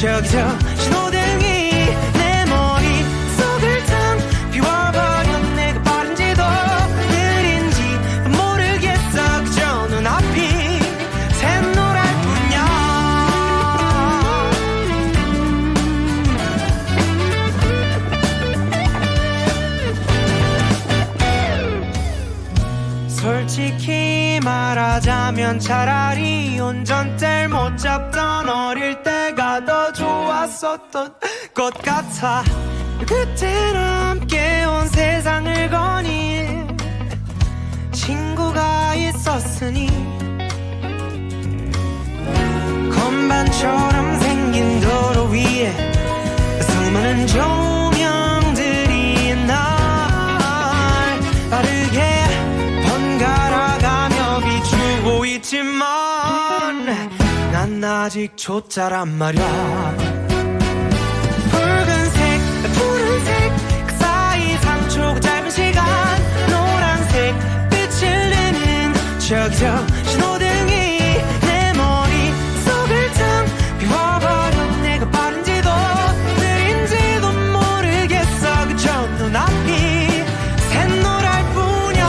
저기 저 신호등이 내 머릿속을 탕 비워버려 내가 빠른지도 느린지 모르겠어 그저 눈앞이 샛노랄 뿐이야 솔직히 말하자면 차라리 운전대를 못 잡던 어릴 때 가 더 좋았었던 것 같아. 그때는 함께 온 세상을 거닐 친구가 있었으니 건반처럼 생긴 도로 위에 수많은 조 난 아직 초짜란 말야. 붉은색 푸른색 그 사이 3초 짧은 시간. 노란색 빛을 내는 저기 저 신호등이 내 머릿속을 탕 비워버려 내가 빠른지도 느린지도 모르겠어. 그저 눈앞이 샛노랄 뿐이야.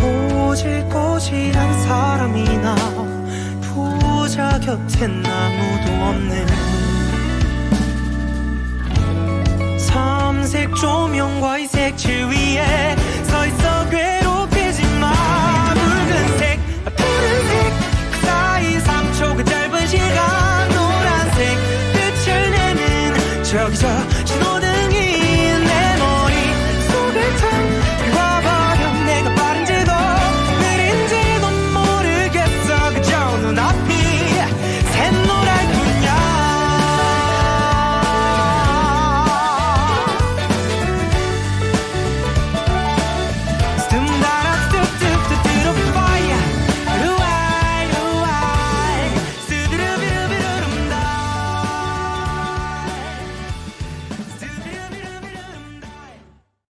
꼬질 부지한 사람이나 부자 곁엔 아무도 없네 삼색 조명과 이색 지위에 서 있어 괴롭히지 마. 붉은색 푸른색 그 사이 3초 그 짧은 시간 노란색 빛을 내는 저기 저